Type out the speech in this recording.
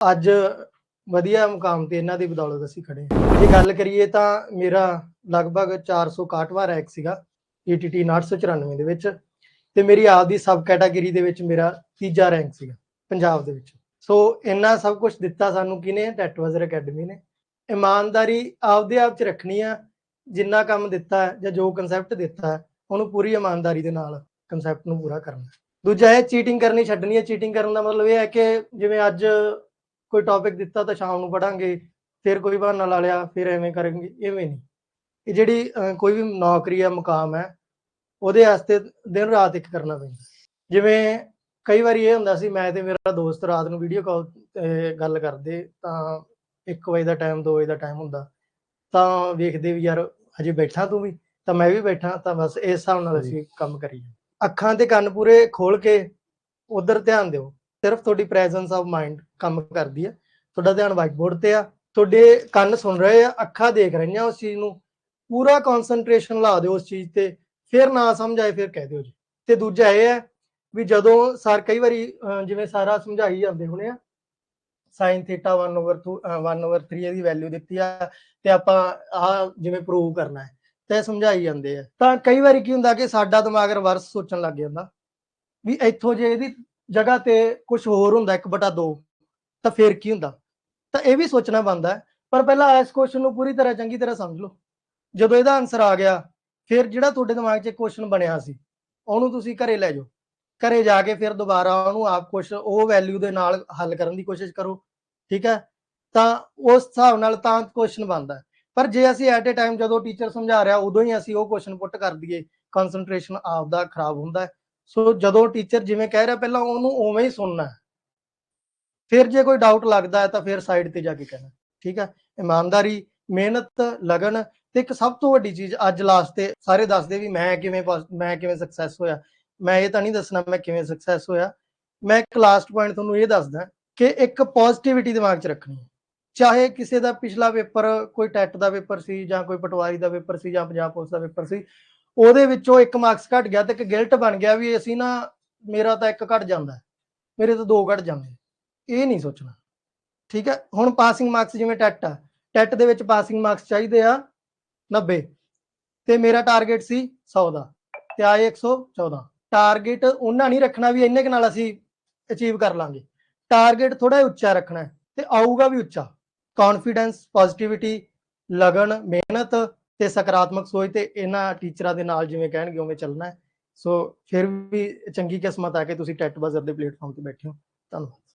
ਅੱਜ ਵਧੀਆ ਮੁਕਾਮ ਤੇ ਇਹਨਾਂ ਦੀ ਬਦੌਲਤ ਅਸੀਂ ਖੜੇ ਹਾਂ। ਜੇ ਗੱਲ ਕਰੀਏ ਤਾਂ ਮੇਰਾ ਲਗਭਗ 461ਵਾਂ ਰੈਂਕ ਸੀਗਾ ETT 994 ਦੇ ਵਿੱਚ ਤੇ ਮੇਰੀ ਆਪਦੀ ਸਬ ਕੈਟਾਗਰੀ ਦੇ ਵਿੱਚ ਮੇਰਾ ਤੀਜਾ ਰੈਂਕ ਸੀਗਾ, ਪੰਜਾਬ ਦੇ ਵਿੱਚ। ਸੋ ਇੰਨਾ ਸਭ ਕੁਝ ਦਿੱਤਾ ਸਾਨੂੰ ਕਿਨੇ ਟੈਟਵਾਜ਼ਰ ਅਕੈਡਮੀ ਨੇ। ਇਮਾਨਦਾਰੀ ਆਪਦੇ ਆਪ ਚ ਰੱਖਣੀ ਆ, ਜਿੰਨਾ ਕੰਮ ਦਿੱਤਾ ਜਾਂ ਜੋ ਕਨਸੈਪਟ ਦਿੱਤਾ, ਉਹਨੂੰ ਪੂਰੀ ਇਮਾਨਦਾਰੀ ਦੇ ਨਾਲ ਕਨਸੈਪਟ ਨੂੰ ਪੂਰਾ ਕਰਨਾ। ਦੂਜਾ ਹੈ ਚੀਟਿੰਗ ਕਰਨੀ ਛੱਡਣੀ ਹੈ ਚੀਟਿੰਗ ਕਰਨ ਦਾ ਮਤਲਬ ਇਹ ਹੈ ਕਿ ਜਿਵੇਂ ਅੱਜ ਕੋਈ ਟੌਪਿਕ ਦਿੱਤਾ ਤਾਂ ਸ਼ਾਮ ਨੂੰ ਪੜਾਂਗੇ ਫਿਰ ਕੋਈ ਬਹਾਨਾ ਲਾ ਲਿਆ ਫਿਰ ਐਵੇਂ ਕਰਾਂਗੇ ਐਵੇਂ ਨਹੀਂ। ਇਹ ਜਿਹੜੀ ਕੋਈ ਵੀ ਨੌਕਰੀ ਹੈ ਮੁਕਾਮ ਹੈ ਉਹਦੇ ਵਾਸਤੇ ਦਿਨ ਰਾਤ ਇੱਕ ਕਰਨਾ ਪੈਂਦਾ। ਜਿਵੇਂ ਕਈ ਵਾਰੀ ਇਹ ਹੁੰਦਾ ਸੀ ਮੈਂ ਤੇ ਮੇਰਾ ਦੋਸਤ ਰਾਤ ਨੂੰ ਵੀਡੀਓ ਕਾਲ ਤੇ ਗੱਲ ਕਰਦੇ ਤਾਂ 1 ਵਜੇ ਦਾ ਟਾਈਮ 2 ਵਜੇ ਦਾ ਟਾਈਮ ਹੁੰਦਾ। ਤਾਂ ਵੇਖਦੇ ਵੀ ਯਾਰ ਹਜੇ ਬੈਠਾ ਤੂੰ ਵੀ ਤਾਂ ਮੈਂ ਵੀ ਬੈਠਾ ਤਾਂ ਬਸ ਇਸ ਹਿਸਾਬ ਨਾਲ ਅਸੀਂ ਕੰਮ ਕਰੀਏ। ਅੱਖਾਂ ਤੇ ਕੰਨ ਪੂਰੇ ਖੋਲ ਕੇ ਉਧਰ ਧਿਆਨ ਦਿਓ। ਸਿਰਫ ਤੁਹਾਡੀ ਪ੍ਰੈਜ਼ੈਂਸ ਆਫ ਮਾਈਂਡ ਕੰਮ ਕਰਦੀ ਹੈ। ਤੁਹਾਡਾ ਧਿਆਨ ਵਾਈਟ ਬੋਰਡ ਤੇ ਆ। ਤੁਹਾਡੇ ਕੰਨ ਸੁਣ ਰਹੇ ਆ, ਅੱਖਾਂ ਦੇਖ ਰਹੀਆਂ ਉਸ ਚੀਜ਼ ਨੂੰ। ਪੂਰਾ ਕਨਸੈਂਟਰੇਸ਼ਨ ਲਾ ਦਿਓ ਉਸ ਚੀਜ਼ ਤੇ। ਫਿਰ ਨਾ ਸਮਝ ਆਏ, ਫਿਰ ਕਹਿ ਦਿਓ ਜੀ। ਤੇ ਦੂਜਾ ਇਹ ਹੈ ਵੀ ਜਦੋਂ ਸਰ ਕਈ ਵਾਰੀ ਜਿਵੇਂ ਸਾਰਾ ਸਮਝਾਈ ਜਾਂਦੇ ਹੁਣੇ ਆ sin ਥੀਟਾ 1 ਓਵਰ 1 ਓਵਰ 3 ਇਹਦੀ ਵੈਲਿਊ ਦਿੱਤੀ ਆ ਤੇ ਆਪਾਂ ਆ ਜਿਵੇਂ ਪ੍ਰੂਵ ਕਰਨਾ ਹੈ, ਤੇ ਸਮਝਾਈ ਜਾਂਦੇ ਆ। ਤਾਂ ਕਈ ਵਾਰੀ ਕੀ ਹੁੰਦਾ ਕਿ ਸਾਡਾ ਦਿਮਾਗ ਰਿਵਰਸ ਸੋਚਣ ਲੱਗ ਜਾਂਦਾ। ਵੀ ਇੱਥੋਂ ਜੇ ਇਹਦੀ ਜਗ੍ਹਾ ਤੇ ਕੁਝ ਹੋਰ ਹੁੰਦਾ 1/2 ਤਾਂ ਫਿਰ ਕੀ ਹੁੰਦਾ? ਤਾਂ ਇਹ ਵੀ ਸੋਚਣਾ ਬਣਦਾ ਪਰ ਪਹਿਲਾਂ ਇਸ ਕੁਐਸਚਨ ਨੂੰ ਪੂਰੀ ਤਰ੍ਹਾਂ ਚੰਗੀ ਤਰ੍ਹਾਂ ਸਮਝ ਲਓ। ਜਦੋਂ ਇਹਦਾ ਆਨਸਰ ਆ ਗਿਆ, ਫਿਰ ਜਿਹੜਾ ਤੁਹਾਡੇ ਦਿਮਾਗ 'ਚ ਕੁਐਸਚਨ ਬਣਿਆ ਸੀ, ਉਹਨੂੰ ਤੁਸੀਂ ਘਰੇ ਲੈ ਜਾਓ। ਘਰੇ ਜਾ ਕੇ ਫਿਰ ਦੁਬਾਰਾ ਉਹਨੂੰ ਆਪ ਕੁਛ ਉਹ ਵੈਲਿਊ ਦੇ ਨਾਲ ਹੱਲ ਕਰਨ ਦੀ ਕੋਸ਼ਿਸ਼ ਕਰੋ, ਠੀਕ ਹੈ? ਤਾਂ ਉਸ ਹਿਸਾਬ ਨਾਲ ਤਾਂ ਕੁਐਸਚਨ ਬਣਦਾ ਪਰ ਜੇ ਅਸੀਂ ਐਟ ਅ ਟਾਈਮ ਜਦੋਂ ਟੀਚਰ ਸਮਝਾ ਰਿਹਾ, ਉਦੋਂ ਹੀ ਅਸੀਂ ਉਹ ਕੁਐਸਚਨ ਪੁੱਟ ਕਰ ਦਈਏ। ਕਨਸੈਂਟਰੇਸ਼ਨ ਆਪਦਾ ਖਰਾਬ ਹੁੰਦਾ ਹੈ। ਸੋ ਜਦੋਂ ਟੀਚਰ ਜਿਵੇਂ ਕਹਿ ਰਿਹਾ ਪਹਿਲਾਂ ਉਹਨੂੰ ਉਵੇਂ ਹੀ ਸੁਣਨਾ ਹੈ। ਫਿਰ ਜੇ ਕੋਈ ਡਾਊਟ ਲੱਗਦਾ ਹੈ ਤਾਂ ਫਿਰ ਸਾਈਡ ਤੇ ਜਾ ਕੇ ਕਹਿਣਾ, ਠੀਕ ਹੈ? ਇਮਾਨਦਾਰੀ, ਮਿਹਨਤ, ਲਗਨ ਤੇ ਇੱਕ ਸਭ ਤੋਂ ਵੱਡੀ ਚੀਜ਼ ਅੱਜ ਲਾਸਟ ਤੇ ਸਾਰੇ ਦੱਸਦੇ ਵੀ ਮੈਂ ਕਿਵੇਂ ਮੈਂ ਕਿਵੇਂ ਸਕਸੈਸ ਹੋਇਆ। ਮੈਂ ਇਹ ਤਾਂ ਨਹੀਂ ਦੱਸਣਾ ਮੈਂ ਕਿਵੇਂ ਸਕਸੈਸ ਹੋਇਆ। ਮੈਂ ਇੱਕ ਲਾਸਟ ਪੁਆਇੰਟ ਤੁਹਾਨੂੰ ਇਹ ਦੱਸਦਾ ਕਿ ਇੱਕ ਪੋਜ਼ਿਟਿਵਿਟੀ ਦਿਮਾਗ 'ਚ ਰੱਖਣੀ ਚਾਹੇ ਕਿਸੇ ਦਾ ਪਿਛਲਾ ਪੇਪਰ ਕੋਈ ਟੈਟ ਦਾ ਪੇਪਰ ਸੀ ਜਾਂ ਕੋਈ ਪਟਵਾਰੀ ਦਾ ਪੇਪਰ ਸੀ ਜਾਂ ਪੰਜਾਬ ਪੁਲਿਸ ਦਾ ਪੇਪਰ ਸੀ ਉਹਦੇ ਵਿੱਚੋਂ ਇੱਕ ਮਾਰਕਸ ਘਟ ਗਿਆ ਤੇ ਇੱਕ ਗਿਲਟ ਬਣ ਗਿਆ ਵੀ ਅਸੀਂ ਨਾ, ਮੇਰਾ ਤਾਂ ਇੱਕ ਘਟ ਜਾਂਦਾ ਮੇਰੇ ਤਾਂ ਦੋ ਘਟ ਜਾਂਦੇ ਇਹ ਨਹੀਂ ਸੋਚਣਾ। ਠੀਕ ਹੈ, ਹੁਣ ਪਾਸਿੰਗ ਮਾਰਕਸ ਜਿਵੇਂ ਟੈਟ ਆ, ਟੈਟ ਦੇ ਵਿੱਚ ਪਾਸਿੰਗ ਮਾਰਕਸ ਚਾਹੀਦੇ ਆ 90 ਤੇ ਮੇਰਾ ਟਾਰਗੇਟ ਸੀ 100 ਦਾ, ਤੇ ਆਏ 114 ਟਾਰਗੇਟ ਉਹਨਾਂ ਨਹੀਂ ਰੱਖਣਾ ਵੀ ਇੰਨੇ ਕੁ ਨਾਲ ਅਸੀਂ ਅਚੀਵ ਕਰ ਲਾਂਗੇ। ਟਾਰਗੇਟ ਥੋੜਾ ਉੱਚਾ ਰੱਖਣਾ ਹੈ, ਤੇ ਆਊਗਾ ਵੀ ਉੱਚਾ। ਕੌਨਫੀਡੈਂਸ ਪੋਜ਼ਿਟਿਵਿਟੀ ਲਗਨ, ਮਿਹਨਤ ਤੇ ਸਕਾਰਾਤਮਕ ਸੋਚ ਤੇ ਇਹਨਾਂ ਟੀਚਰਾਂ ਦੇ ਨਾਲ ਜਿਵੇਂ ਕਹਿਣਗੇ ਉਵੇਂ ਚੱਲਣਾ ਹੈ। ਸੋ ਫਿਰ ਵੀ ਚੰਗੀ ਕਿਸਮਤ ਆ ਕੇ ਤੁਸੀਂ ਟੈਟ ਬਜ਼ਰ ਦੇ ਪਲੇਟਫਾਰਮ ਤੇ ਬੈਠੇ ਹੋ। ਧੰਨਵਾਦ।